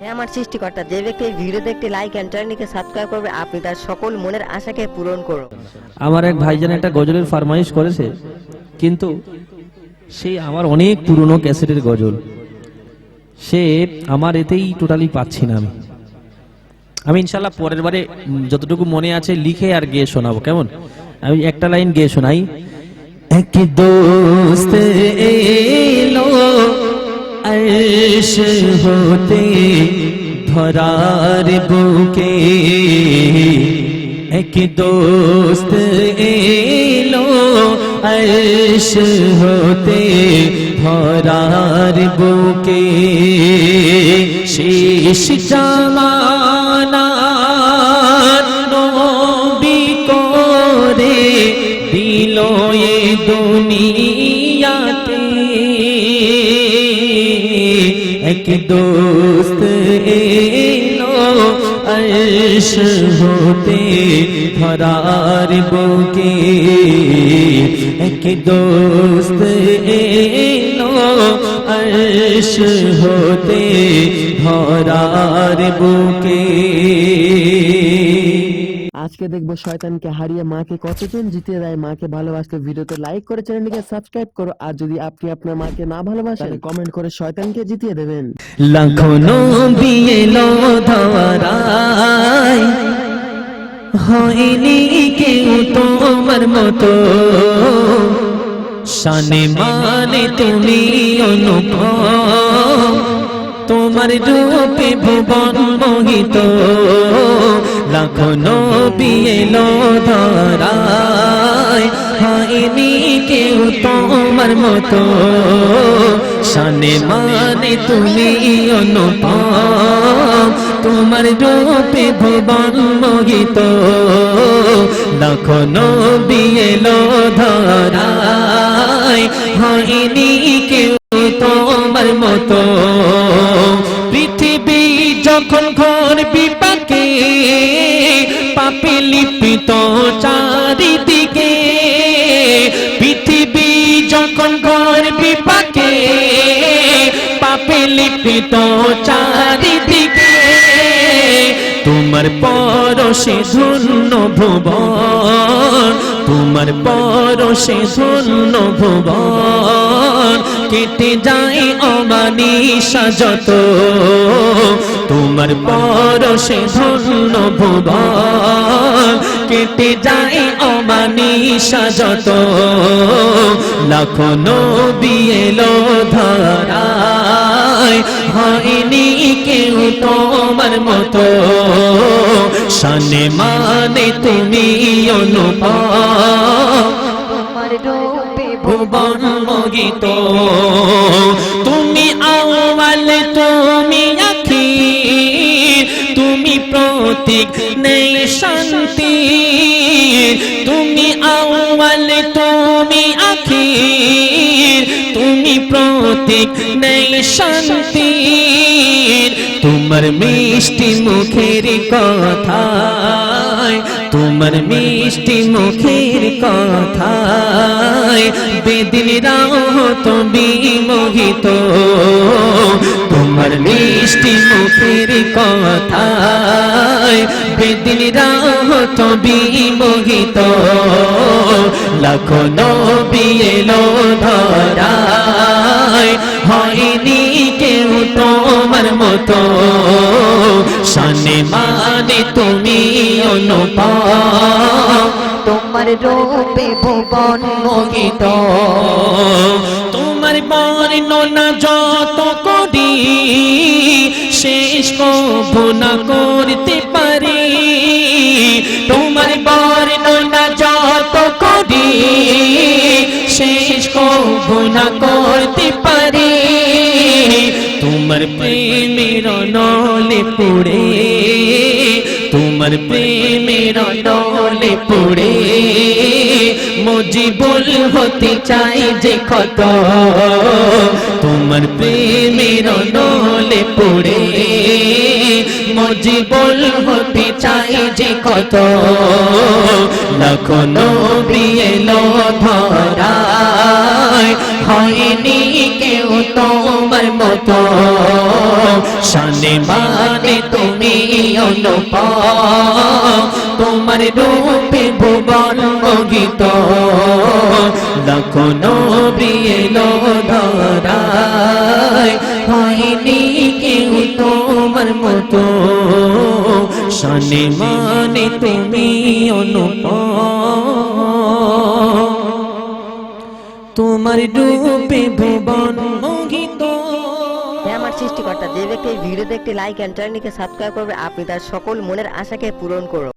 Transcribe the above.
হে আমার সৃষ্টিকর্তা, যে ব্যক্তি ভিডিওতে একটি লাইক অ্যান্ড চ্যানেলটিকে সাবস্ক্রাইব করবে, আপনি তার সকল মনের আশাকে পূরণ করুন। আমার এক ভাইজান একটা গজলের ফরমাইশ করেছে, কিন্তু সে আমার অনেক পুরনো ক্যাসেটের গজল। সে আমার এতেই টোটালি পাচ্ছি না আমি। আমি ইনশাল্লাহ পরের বারে যতটুকু মনে আছে লিখে আর গিয়ে শোনাবো, কেমন? আমি একটা লাইন গিয়ে শোনাই। এক দোস্ত এলো আরশ হতে ধরার বুকে এক দোস্ত এলো আরশ হতে ধরার বুকে শেষ জামানার নবী করে দিল এ দুনিয়াতে। এক দোস্ত এলো আরশ হতে ধরার বুকে এক দোস্ত এলো আরশ হতে ধরার বুকে আজকে দেখব শয়তানকে হারিয়ে মাকে কতজন জিতিয়ে দেয় মাকে ভালোবাসতে ভিডিওতে লাইক করে চ্যানেলটিকে সাবস্ক্রাইব করো আর যদি আপনি আপনার মাকে না ভালোবাসেন কমেন্ট করে শয়তানকে জিতিয়ে দেবেন। লাখনো বিয়েলো ধরায় হয়নি কেউ তোমার মতো। শানে মানে তুমি অনুপম তোমার রূপে ভুবন মোহিত। লাখনো বিয়েলো ধরায়। হয়নি কেউ তোমার মতো। শানে মানে তুমি অনুপম। তোমার রূপে ভুবন মোহিত। লখনো বিয়েলো ধরায়। হয়নি কেউ তোমার মতো। পৃথিবী যখন ঘর বিপাকে পাপে লিপিত চারিদিকে পৃথিবী যখন ঘর বিপাকে পাপে লিপিত চারিদিকে। তোমার পরশে ধন্য ভুবন তোমার পরশে ধন্য ভুবন। কেটে যায় অমানিসা যত। তোমার পরশে ধন্য ভুবন। কেটে যায় অমানিসা যত। লখনো বিয়েলো ধরায়। হয়নি কেউ তোমার মতো। শানে মানে তুমি অনুপম। তোমার ভুবন মোহিত তুমি আওয়াল তুমি আখি তুমি প্রতীক, নেই শান্তি। তুমি আওয়াল তুমি আখি তুমি প্রতীক, নেই শান্তি। তোমার মিষ্টি মুখের কথায়, তোমার মিষ্টি মুখের কথায়, বেদিন রাহ তুমি মোহিত। তোমার মিষ্টি মুখের কথায়, বেদিন রাহ তুমি মোহিত। লখনো বিয়েলো ধরায় মতো। শানে মানে তুমি অনুপম তোমার রূপে ভুবন মোহিত। তোমার বর্ণনা যত করি শেষ কবো না করতে পারি। তোমার প্রেমের নলে পড়ে, তোমার প্রেমের নলে পড়ে। মজিবুল হতে চাই যে কত, তোমার প্রেমের নলে পড়ে। মজিবুল হতে চাই যে কত লখনো মতো শানে তুমি তোমার রূপে ভুবন এলো ধরায় হয়নি কেউ তোমার মতো। শানে তুমি তোমার রূপে ভুবন আমার সৃষ্টিকর্তা যে ব্যক্তি ভিডিওতে একটি লাইক অ্যান্ড চ্যানেলটিকে সাবস্ক্রাইব করবে, আপনি তার সকল মনের আশাকে পূরণ করো